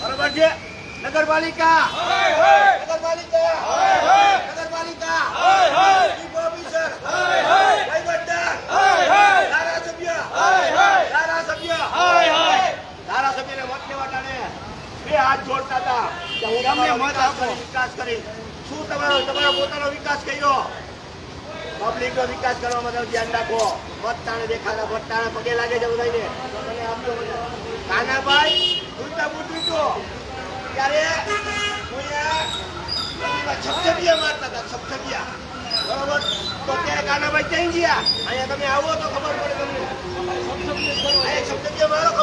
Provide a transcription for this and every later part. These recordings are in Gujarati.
બરોબર છે? નગરપાલિકા. નગરપાલિકા. નગરપાલિકા. ચીફ ઓફિસર વહીવટદાર ધારાસભ્ય. ધારાસભ્ય. ધારાસભ્યને મત લેવા ટાણે બે હાથ જોડતા હતા કે હું વિકાસ કરી, વિકાસ કરી. શું તમારો તમારો પોતાનો વિકાસ કર્યો? પબ્લિક નો વિકાસ કરવા માટે ધ્યાન રાખો. મત તાણે દેખાતા મત તાણે પગે લાગે છે બધાને આપજો મને.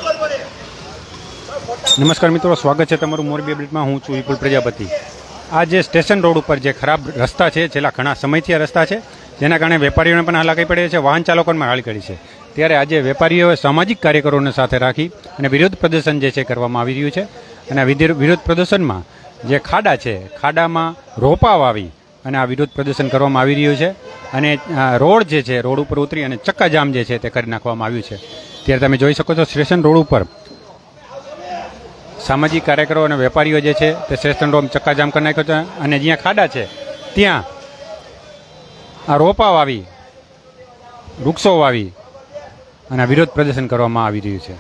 પડે પડે. નમસ્કાર મિત્રો, સ્વાગત છે તમારું મોરબી અપડેટમાં. હું છું વિપુલ પ્રજાપતિ. આ જે સ્ટેશન રોડ ઉપર જે ખરાબ રસ્તા છે, છેલ્લા ઘણા સમયથી આ રસ્તા છે, જેના કારણે વેપારીઓને પણ હાલાકી પડે છે, વાહન ચાલકોને પણ હાલ કરી છે. ત્યારે આજે વેપારીઓએ સામાજિક કાર્યકરોને સાથે રાખી અને વિરોધ પ્રદર્શન જે છે કરવામાં આવી રહ્યું છે. અને આ વિરોધ પ્રદર્શનમાં જે ખાડા છે, ખાડામાં રોપા વાવી અને આ વિરોધ પ્રદર્શન કરવામાં આવી રહ્યું છે. અને રોડ જે છે, રોડ ઉપર ઉતરી અને ચક્કાજામ જે છે તે કરી નાખવામાં આવ્યું છે. ત્યારે તમે જોઈ શકો છો સ્ટેશન રોડ ઉપર સામાજિક કાર્યકરો અને વેપારીઓ જે છે તે સ્ટેશન રોડ ચક્કાજામ કરી નાખ્યો છે. અને જ્યાં ખાડા છે, ત્યાં આ રોપા વાવી વૃક્ષો વાવી અને વિરોધ પ્રદર્શન કરવામાં આવી રહ્યું છે.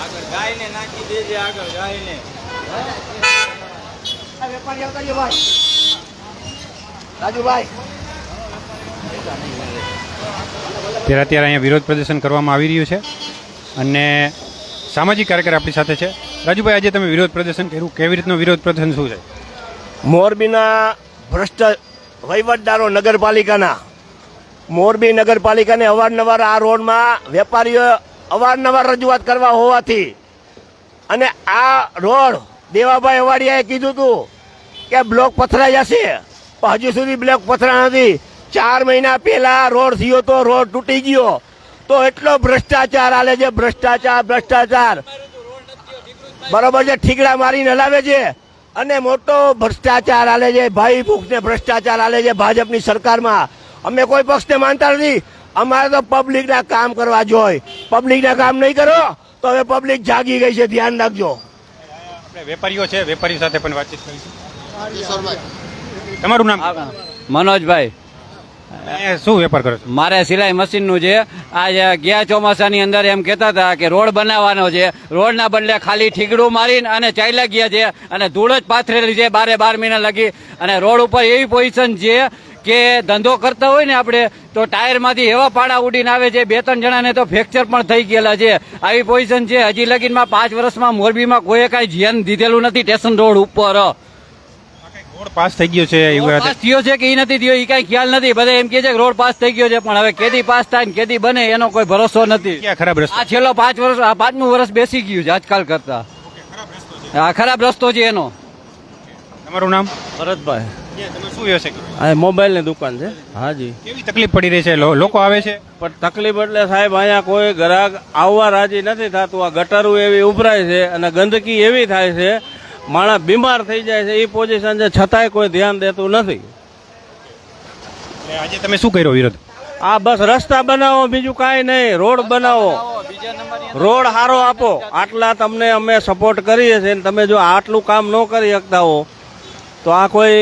આગળ ગાયને નાખી દેજે આગળ ગાયને. આ વેપારી આવતા ભાઈ. રાજુભાઈ. ત્યારે અત્યારે અહીંયા વિરોધ પ્રદર્શન કરવામાં આવી રહ્યું છે અને સામાજિક કાર્યકર આપણી સાથે છે. રાજુભાઈ, આજે તમે વિરોધ પ્રદર્શન કર્યું. કેવી રીતનું વિરોધ પ્રદર્શન શું છે? મોરબીના ભ્રષ્ટ વહીવટદારો નગરપાલિકાના, મોરબી નગરપાલિકાને અવારનવાર આ રોડમાં વેપારીઓ અવારનવાર રજૂઆત કરવા હોવાથી અને આ રોડ દેવાભાઈ અવાડિયાએ કીધું હતું કે બ્લોક પથરાઈ જશે. હજુ સુધી બ્લોક પથરા નથી. ચાર મહિના પહેલા રોડ થયો તો રોડ તૂટી ગયો. તો એટલો ભ્રષ્ટાચાર આલે છે ભ્રષ્ટાચાર ભ્રષ્ટાચાર. બરોબર છે ઠીકડા મારીને હલાવે છે. અને મોટો ભ્રષ્ટાચાર આલે છે ભાઈ ભૂખને ભ્રષ્ટાચાર આલે છે ભાજપની સરકારમાં. અમે કોઈ પક્ષને માનતા નથી. અમારે તો પબ્લિકના કામ કરવા જોઈએ પબ્લિકના કામ નહીં કરો તો હવે પબ્લિક જાગી ગઈ છે ધ્યાન રાખજો. વેપારીઓ છે વેપારીઓ સાથે પણ વાતચીત કરીશું. તમારું નામ? મનોજભાઈ. શું વેપાર કરો છો? મારે સિલાઈ મશીનનું છે. આજે ગયા ચોમાસાની અંદર એમ કહેતા હતા કે રોડ બનાવવાનો છે. રોડના બદલે ખાલી ઠીકડું મારીને અને ચાલ્યા ગયા છે અને ધૂળ જ પાથરેલી છે બારે બાર મહિના લગી. અને રોડ ઉપર એવી પોઝિશન છે કે ધંધો કરતા હોય ને આપણે, તો ટાયરમાંથી એવા પાડા ઉડીને આવે છે, બે ત્રણ જણાને તો ફ્રેક્ચર પણ થઈ ગયેલા છે. આવી પોઝિશન છે. હજી લગીનમાં પાંચ વર્ષમાં મોરબીમાં કોઈએ કાંઈ ધ્યાન દીધેલું નથી, સ્ટેશન રોડ ઉપર. રોડ પાસ થઈ ગયો છે એવું પાસ થયો છે કે એ નથી થયો એ કઈ ખ્યાલ નથી. બધા એમ કે છે કે રોડ પાસ થઈ ગયો છે પણ હવે કેદી પાસ થાય ને કેદી બને એનો કોઈ ભરોસો નથી. ક્યાં ખરાબ રસ્તો આ છેલ્લો પાંચ વર્ષ આ પાંચમું વર્ષ બેસી ગયું છે આજકાલ કરતા. આ ખરાબ રસ્તો છે એનો. તમારું નામ? ભરતભાઈ. મોબાઈલ શું વ્યવસાય કરો આ દુકાન છે. હાજી કેવી તકલીફ પડી રહી છે? લોકો આવે છે? પણ તકલીફ એટલે સાહેબ અહીંયા કોઈ ગ્રાહક આવવા રાજી નથી થતું. આ ગટરો એવી ઉભરાય છે અને ગંદકી એવી થાય છે માણસ બીમાર થઈ જાય છે એ પોઝિશન છે છતાંય કોઈ ધ્યાન દેતું નથી. આજે તમે શું કર્યો વિરોધ? આ બસ રસ્તા બનાવો બીજું કાંઈ નહીં. રોડ બનાવો. રોડ સારો આપો. આટલા તમને અમે સપોર્ટ કરીએ છીએ ને તમે જો આટલું કામ ન કરી શકતા હો તો આ કોઈ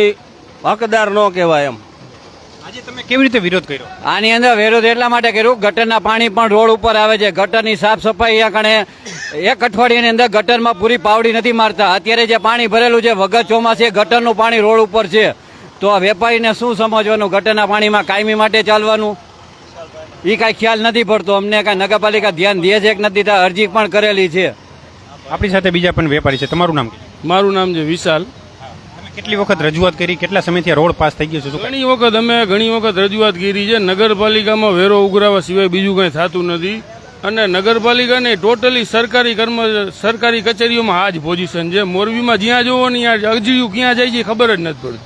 હકદાર ન કહેવાય એમ. આજે તમે કેવી રીતે વિરોધ કર્યો? આની અંદર વિરોધ એટલા માટે કર્યું ગટરના પાણી પણ રોડ ઉપર આવે છે. ગટરની સાફ સફાઈ અહીંયા કણે એક અઠવાડિયાની અંદર ગટરમાં પૂરી પાવડી નથી મારતા. અત્યારે જે પાણી ભરેલું છે વગર ચોમાસે ગટરનું પાણી રોડ ઉપર છે. તો આ વેપારીને શું સમજવાનું? ગટરના પાણીમાં કાયમી માટે ચાલવાનું? એ કાંઈ ખ્યાલ નથી પડતો. અમને કાંઈ નગરપાલિકા ધ્યાન દે છે કે નથી ત્યાં અરજી પણ કરેલી છે. આપણી સાથે બીજા પણ વેપારી છે. તમારું નામ મારું નામ છે વિશાલ. કેટલી વખત રજૂઆત કરી? કેટલા સમયથી રોડ પાસ થઈ ગયો છે? ઘણી વખત અમે ઘણી વખત રજૂઆત કરી છે. નગરપાલિકામાં વેરો ઉઘરાવા સિવાય બીજું કંઈ થતું નથી. અને નગરપાલિકાને ટોટલી સરકારી કર્મ સરકારી કચેરીઓમાં આ જ પોઝિશન છે. મોરબીમાં જ્યાં જોવો ને ત્યાં અરજીઓ ક્યાં જાય છે ખબર જ નથી પડતી.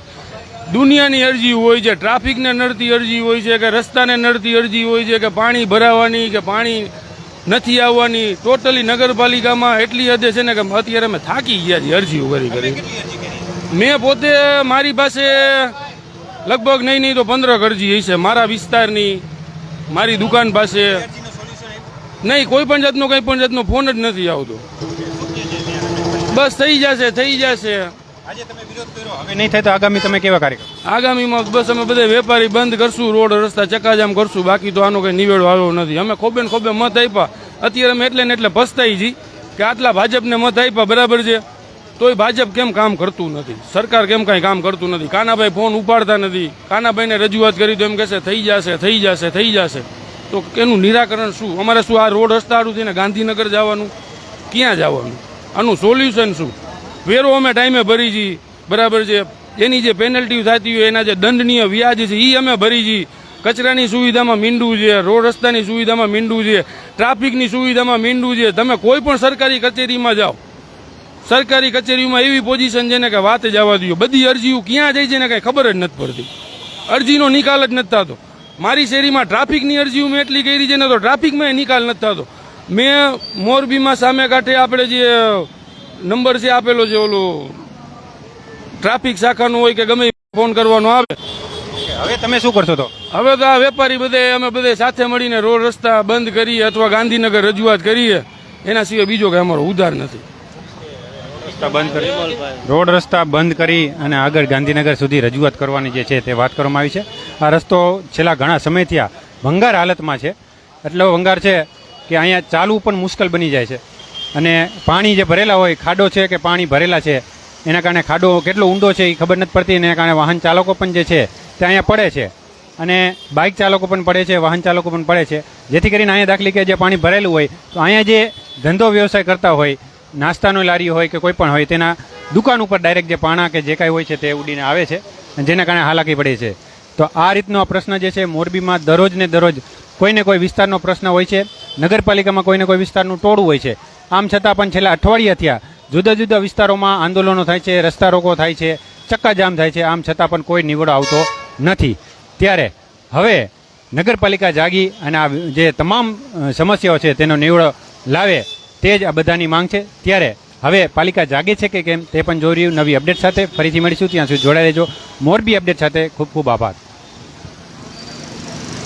દુનિયાની અરજી હોય છે ટ્રાફિકને નડતી અરજી હોય છે કે રસ્તાને નડતી અરજી હોય છે કે પાણી ભરાવાની કે પાણી નથી આવવાની. ટોટલી નગરપાલિકામાં એટલી હદે છે ને કે અત્યારે અમે થાકી ગયા છીએ અરજીઓ કરી કરી? મેં પોતે મારી પાસે લગભગ નહીં નહીં તો પંદરક અરજી હશે મારા વિસ્તારની મારી દુકાન પાસે. નહીં કોઈ પણ જાતનો કંઈ પણ જાતનો ફોન જ નથી આવતો. બસ થઈ જશે થઈ જશે. નહીં થાય તો આગામી તમે કેવા કાર્યક્રમ આગામીમાં બસ અમે બધા વેપારી બંધ કરશું રોડ રસ્તા ચકાજામ કરશું બાકી તો આનો કઈ નિવેડો આવ્યો નથી. અમે ખોબે ને ખોબે મત આપ્યા. અત્યારે અમે એટલે ને એટલે પસ્તાઈ જી કે આટલા ભાજપને મત આપ્યા બરાબર છે? તોય ભાજપ કેમ કામ કરતું નથી? સરકાર કેમ કાંઈ કામ કરતું નથી? કાનાભાઈ ફોન ઉપાડતા નથી. કાનાભાઈને રજૂઆત કરી તો એમ કહેશે થઈ જશે થઈ જશે થઈ જશે. તો એનું નિરાકરણ શું? અમારે શું આ રોડ રસ્તા હારું થઈને ગાંધીનગર જવાનું? ક્યાં જવાનું? આનું સોલ્યુશન શું? વેરો અમે ટાઈમે ભરી જઈએ બરાબર છે. એની જે પેનલ્ટી થતી હોય, એના જે દંડનીય વ્યાજ છે એ અમે ભરી જઈએ કચરાની સુવિધામાં મીંડું છે, રોડ રસ્તાની સુવિધામાં મીંડું છે, ટ્રાફિકની સુવિધામાં મીંડું છે. તમે કોઈ પણ સરકારી કચેરીમાં જાઓ. સરકારી કચેરીમાં એવી પોઝિશન છે ને કે વાત જ આવવા દો બધી અરજીઓ ક્યાં જાય છે ને કાંઈ ખબર જ નથી પડતી. અરજીનો નિકાલ જ નથી થતો. મારી શેરીમાં ટ્રાફિકની અરજી મેં એટલી કરી છે ને તો ટ્રાફિકમાં નિકાલ નથી થતો. મેં મોરબીમાં સામે કાંઠે આપણે જે નંબર છે આપેલો છે ઓલો ટ્રાફિક શાખાનો હોય કે ગમે ફોન કરવાનો આવે. હવે તમે શું કરશો તો? હવે તો આ વેપારી બધે અમે બધે સાથે મળીને રોડ રસ્તા બંધ કરીએ અથવા ગાંધીનગર રજૂઆત કરીએ. એના સિવાય બીજો કઈ અમારો ઉધાર નથી. રસ્તા બંધ કરી. રોડ રસ્તા બંધ કરી અને આગળ ગાંધીનગર સુધી રજૂઆત કરવાની જે છે તે વાત કરવામાં આવી છે. આ રસ્તો છેલ્લા ઘણા સમયથી આ ભંગાર હાલતમાં છે. એટલો ભંગાર છે કે અહીંયા ચાલવું પણ મુશ્કેલ બની જાય છે. અને પાણી જે ભરેલા હોય, ખાડો છે કે પાણી ભરેલા છે, એના કારણે ખાડો કેટલો ઊંડો છે એ ખબર નથી પડતી એના કારણે વાહન ચાલકો પણ જે છે તે અહીંયા પડે છે. અને બાઇક ચાલકો પણ પડે છે, વાહન ચાલકો પણ પડે છે. જેથી કરીને અહીંયા દાખલી કે જે પાણી ભરેલું હોય, તો અહીંયા જે ધંધો વ્યવસાય કરતા હોય, નાસ્તાનો લારી હોય કે કોઈ પણ હોય, તેના દુકાન ઉપર ડાયરેક્ટ જે પાણા કે જે કાંઈ હોય છે તે ઉડીને આવે છે જેના કારણે હાલાકી પડે છે. તો આ રીતનો પ્રશ્ન જે છે, મોરબીમાં દરરોજ ને દરરોજ કોઈને કોઈ વિસ્તારનો પ્રશ્ન હોય છે, નગરપાલિકામાં કોઈને કોઈ વિસ્તારનું ટોળું હોય છે. આમ છતાં પણ છેલ્લા અઠવાડિયા થયા જુદા જુદા વિસ્તારોમાં આંદોલનો થાય છે, રસ્તા રોકો થાય છે, ચક્કાજામ થાય છે, આમ છતાં પણ કોઈ નિવડો આવતો નથી. ત્યારે હવે નગરપાલિકા જાગી અને આ જે તમામ સમસ્યાઓ છે, તેનો નિવડો લાવે તે જ આ બધાની માંગ છે. ત્યારે હવે પાલિકા જાગે છે કે કેમ તે પણ જોઈ રહ્યું નવી અપડેટ સાથે. ફરીથી મળીશું. ત્યાં સુધી જોડાઈ રહેજો. મોરબી અપડેટ સાથે ખૂબ ખૂબ આભાર.